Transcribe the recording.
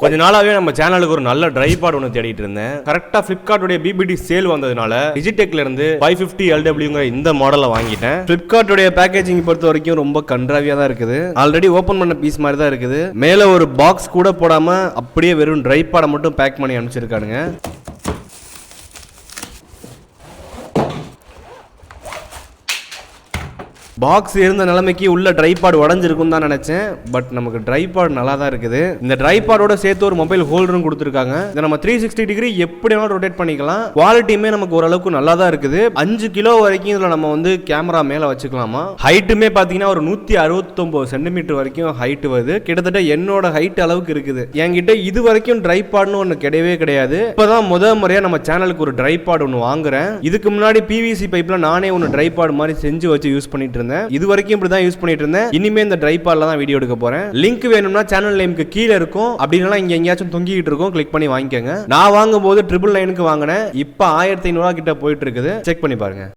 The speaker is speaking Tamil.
கொஞ்ச நாளாவே நம்ம சேனலுக்கு ஒரு நல்ல ட்ரைபாட் ஒன்று தேடிட்டு இருந்தேன். கரெக்டாக பிளிப்கார்ட்டுடைய பிபிடி சேல் வந்ததுனால டிஜிடெக்ல இருந்து ஃபைவ் ஃபிஃப்டி எல்டபிள்யூங்கிற இந்த மாடலை வாங்கிட்டேன். பிளிப்கார்ட்டுடைய பேக்கேஜிங் பொறுத்த வரைக்கும் ரொம்ப கன்றாவியாக தான் இருக்குது. ஆல்ரெடி ஓப்பன் பண்ண பீஸ் மாதிரி தான் இருக்குது. மேலே ஒரு பாக்ஸ் கூட போடாமல் அப்படியே வெறும் ட்ரைபாடை மட்டும் பேக் பண்ணி அனுப்பிச்சிருக்கானுங்க. பாக்ஸ் இருந்த நிலைமைக்கு உள்ள ட்ரைபாட் உடஞ்சிருக்கும் தான் நினைச்சேன். பட் நமக்கு ட்ரைபாட் நல்லா தான் இருக்குது. இந்த ட்ரைபாடோட சேர்த்து ஒரு மொபைல் ஹோல்டரும் கொடுத்துருக்காங்க. இதை நம்ம த்ரீ சிக்ஸ்டி டிகிரி எப்படி வேணாலும் ரொட்டேட் பண்ணிக்கலாம். குவாலிட்டியுமே நமக்கு ஓரளவுக்கு நல்லா தான் இருக்குது. அஞ்சு கிலோ வரைக்கும் இதில் நம்ம வந்து கேமரா மேலே வச்சுக்கலாமா? ஹைட்டுமே பார்த்தீங்கன்னா ஒரு நூற்றி அறுபத்தொம்போது சென்டிமீட்டர் வரைக்கும் ஹைட் வருது. கிட்டத்தட்ட என்னோட ஹைட் அளவுக்கு இருக்குது. என்கிட்ட இது வரைக்கும் ட்ரைபாட்னு ஒன்று கிடையவே கிடையாது. இப்போதான் முதல் முறையாக நம்ம சேனலுக்கு ஒரு ட்ரைபாட் ஒன்று வாங்குறேன். இதுக்கு முன்னாடி பிவிசி பைப்பில் நானே ஒன்று ட்ரைபாட் மாதிரி செஞ்சு வச்சு யூஸ் பண்ணிட்டு இருந்தேன். இது வரைக்கும் இப்படி தான் யூஸ் பண்ணிட்டு இருந்தேன் இனிமே இந்த ட்ரை பால்ல தான் வீடியோ எடுக்க போறேன். லிங்க் வேணும்னா சேனல் நேமுக்கு கீழே இருக்கும். அப்படின்னா இங்க எங்கேயாச்சும் தொங்கிட்டு இருக்கும். கிளிக் பண்ணி வாங்கிக்கோங்க. நான் வாங்கும் போது ட்ரிபிள் நைனுக்கு வாங்கினேன். இப்போ ஆயிரத்தி ஐநூறுவா கிட்ட போயிட்டு இருக்குது. செக் பண்ணி பாருங்க.